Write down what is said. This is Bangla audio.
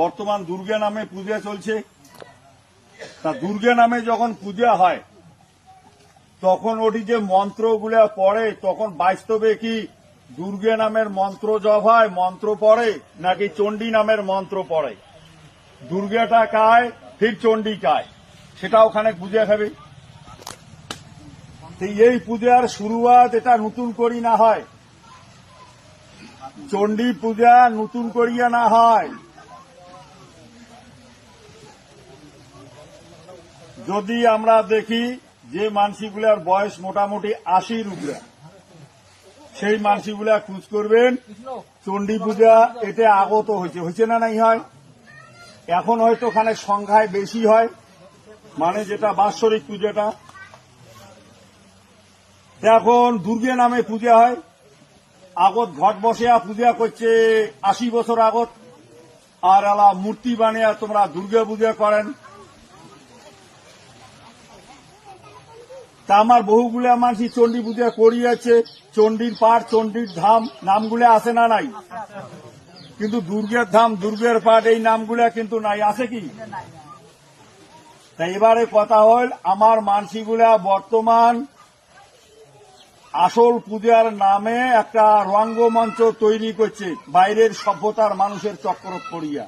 বর্তমান দুর্গা নামে পূজা চলছে। তা দুর্গা নামে যখন পূজা হয়, তখন ওটি যে মন্ত্রগুলো পড়ে, তখন বাস্তবে কি দুর্গে নামের মন্ত্র জপ হয়, মন্ত্র পড়ে, নাকি চণ্ডী নামের মন্ত্র পড়ে? দুর্গাটা কায়, ফির চণ্ডী কায়? সেটা ওখানে পূজা খাবে এই পূজার শুরুয়াত এটা নতুন করি না হয়। চণ্ডী পূজা নতুন করিয়া না হয়। যদি আমরা দেখি যে মানসিগুলার বয়স মোটামুটি আশির উপরে, সেই মানসিগুলা খুঁজ করবেন। চণ্ডী পূজা এতে আগত হয়েছে। হয়েছে না নাই হয়? এখন হয়তো ওখানে সংখ্যায় বেশি হয়। মানে যেটা বাৎসরিক পূজাটা। এখন দুর্গে নামে পূজা হয়। আগত ঘট বসিয়া পূজা করছে আশি বছর আগত। আর আলা মূর্তি বানিয়ে তোমরা দুর্গা পূজা করেন। তা আমার বহুগুলা মানসি চণ্ডী পূজা করিয়াছে, চণ্ডীর পাঠ, চণ্ডীর ধাম, নামগুলো আছে না নাই? কিন্তু দুর্গের ধাম, দুর্গের পাঠ, এই নামগুলা কিন্তু নাই আছে কি? তাই এবারে কথা হল, আমার মানসিগুলা বর্তমান আসল পূজার নামে একটা রঙ্গমঞ্চ তৈরি করছে, বাইরের সভ্যতার মানুষের চক্র করিয়া